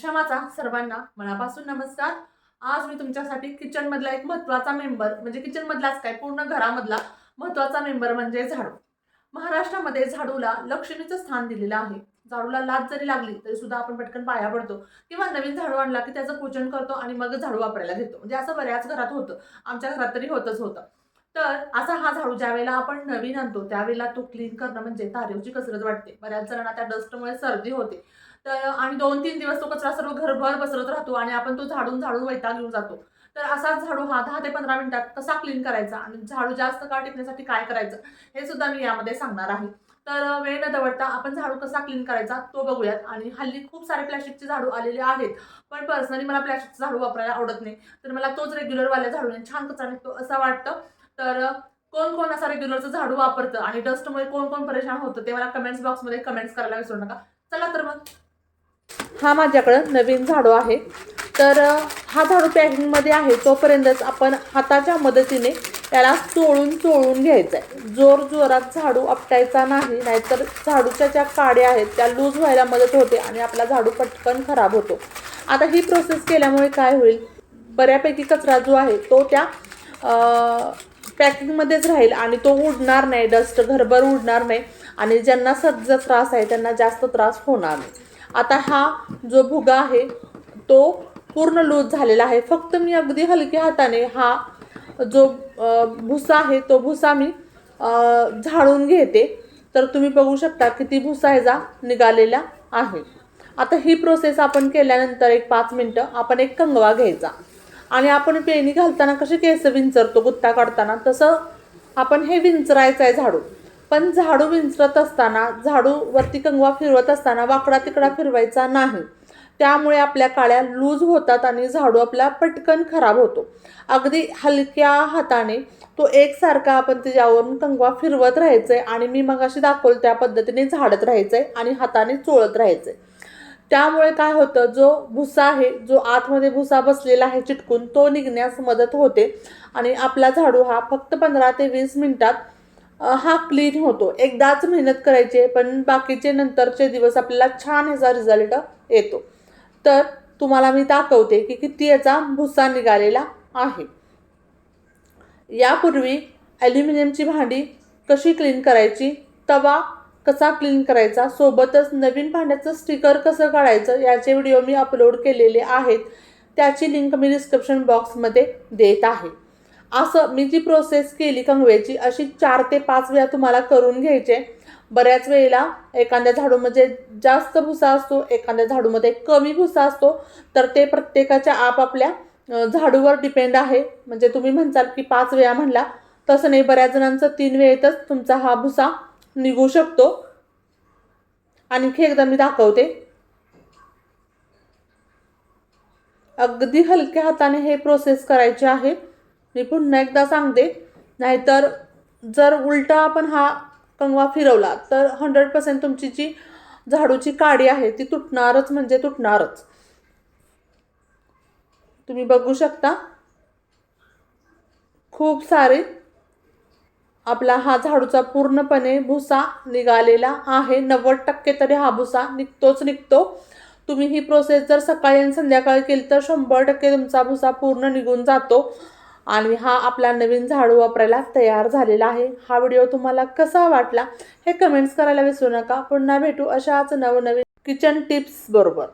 क्षमाचा सर्वांना मनापासून नमस्कार. आज मी तुमच्यासाठी किचन मधला एक महत्त्वाचा मेंबर म्हणजे किचन मधलाच काय पूर्ण घरामधला महत्त्वाचा मेंबर म्हणजे झाडू. महाराष्ट्रामध्ये झाडूला लक्ष्मीचं स्थान दिलेलं आहे. झाडूला लाज जरी लागली तरी सुद्धा आपण पटकन पाया पडतो. किंवा नवीन झाडू आणला की त्याचं पूजन करतो आणि मग झाडू वापरायला घेतो. म्हणजे असं बऱ्याच घरात होतं. आमच्या घरात तरी होतच होतं. तर असा हा झाडू ज्या वेळेला आपण नवीन आणतो त्यावेळेला तो क्लीन करणं म्हणजे तारेवची कसरत वाटते. बऱ्याच जणांना त्या डस्टमुळे सर्दी होते. तर आणि दोन तीन दिवस तो कचरा सर्व घरभर पसरत राहतो आणि आपण तो झाडून झाडून वैताग घेऊन जातो. तर असाच झाडू हा दहा ते पंधरा मिनिटात कसा क्लीन करायचा आणि झाडू जास्त काळ टिकण्यासाठी काय करायचं हे सुद्धा मी यामध्ये सांगणार आहे. तर वेळ न दवडता आपण झाडू कसा क्लीन करायचा तो बघूयात. आणि हल्ली खूप सारे प्लॅस्टिकचे झाडू आलेले आहेत पण पर्सनली मला प्लॅस्टिकचं झाडू वापरायला आवडत नाही. तर मला तोच रेग्युलरवाल्या झाडूने छान कचरा निघतो असं वाटतं. तर कोण कोण असा रेग्युलरचं झाडू वापरतं आणि डस्टमुळे कोण कोण परेशान होतं ते मला कमेंट्स बॉक्समध्ये कमेंट्स करायला विसरू नका. चला तर मग. हा माझ्याकडं नवीन झाडू आहे. तर हा झाडू पॅकिंगमध्ये आहे. तोपर्यंतच आपण हाताच्या मदतीने त्याला चोळून चोळून घ्यायचा आहे जोर जोरात झाडू आपटायचा नाही नाहीतर झाडूच्या ज्या काड्या आहेत त्या लूज व्हायला मदत होते आणि आपला झाडू पटकन खराब होतो. आता ही प्रोसेस केल्यामुळे काय होईल? बऱ्यापैकी कचरा जो आहे तो त्या पॅकिंगमध्येच राहील आणि तो उडणार नाही. डस्ट घरभर उडणार नाही आणि ज्यांना सज्ज त्रास आहे त्यांना जास्त त्रास होणार नाही. आता हा जो भुगा आहे तो पूर्ण लूज झालेला आहे. फक्त मी अगदी हलक्या हाताने हा जो भुसा आहे तो भुसा मी झाडून घेते. तर तुम्ही बघू शकता किती भुसा ह्याचा निघालेला आहे. आता ही प्रोसेस आपण केल्यानंतर एक पाच मिनटं आपण एक कंगवा घ्यायचा. आणि आपण पेणी घालताना कसे केस विंचरतो गुत्ता काढताना? तसं आपण हे विंचरायचं आहे झाडू पण झाडू विंचरत असताना झाडू वरती कंगवा फिरवत असताना वाकडा तिकडा फिरवायचा नाही. त्यामुळे आपल्या काळ्या लूज होतात आणि झाडू आपला पटकन खराब होतो. अगदी हलक्या हाताने तो एकसारखा आपण त्याच्यावरून कंगवा फिरवत राहायचं आहे आणि मी मग अशी दाखवलं त्या पद्धतीने झाडत राहायचं आहे आणि हाताने चोळत राहायचं आहे त्यामुळे काय होतं जो भुसा आहे जो आतमध्ये भुसा बसलेला आहे चिटकून तो निघण्यास मदत होते आणि आपला झाडू हा फक्त पंधरा ते वीस मिनटात हा क्लीन होतो. एकदाच मेहनत करायची आहे, पण बाकीचे नंतरचे दिवस आपल्याला छान ह्याचा रिझल्ट येतो. तर तुम्हाला मी दाखवते की किती याचा भुसा निघालेला आहे. यापूर्वी ॲल्युमिनियमची भांडी कशी क्लीन करायची तवा कसा क्लीन करायचा सोबतच नवीन भांड्याचं स्टिकर कसं काढायचं याचे व्हिडिओ मी अपलोड केलेले आहेत. त्याची लिंक मी डिस्क्रिप्शन बॉक्समध्ये देत आहे. असं मी जी प्रोसेस केली कंगव्याची अशी चार ते पाच वेळा तुम्हाला करून घ्यायचे. बऱ्याच वेळेला एखाद्या झाडूमध्ये जास्त भुसा असतो एखाद्या झाडूमध्ये कमी भुसा असतो तर ते प्रत्येकाच्या आपापल्या झाडूवर डिपेंड आहे. म्हणजे तुम्ही म्हणताल की पाच वेळा म्हणला तसं नाही बऱ्याच जणांचं तीन वेळेतच तुमचा हा भुसा निघू शकतो. आणखी एकदा मी दाखवते. अगदी हलक्या हाताने हे प्रोसेस करायचे आहे. मी पुन्हा एकदा सांगते नाहीतर जर उलटा आपण हा कंगवा फिरवला तर हंड्रेड पर्सेंट तुमची जी झाडूची काडी आहे ती तुटणारच म्हणजे तुटणारच. तुम्ही बघू शकता खूप सारे आपला हा झाडूचा पूर्णपणे भुसा निघालेला आहे नव्वद टक्के तरी हा भुसा निघतोच निघतो. तुम्ही ही प्रोसेस जर सकाळी आणि संध्याकाळी केली तर शंभर टक्के तुमचा भुसा पूर्ण निघून जातो. आणि हा आपला नवीन झाडू वापरायला तयार झालेला आहे. हा व्हिडिओ तुम्हाला कसा वाटला हे कमेंट्स करायला विसरू नका. पुन्हा भेटू अशाच नवनवीन किचन टिप्स बरोबर.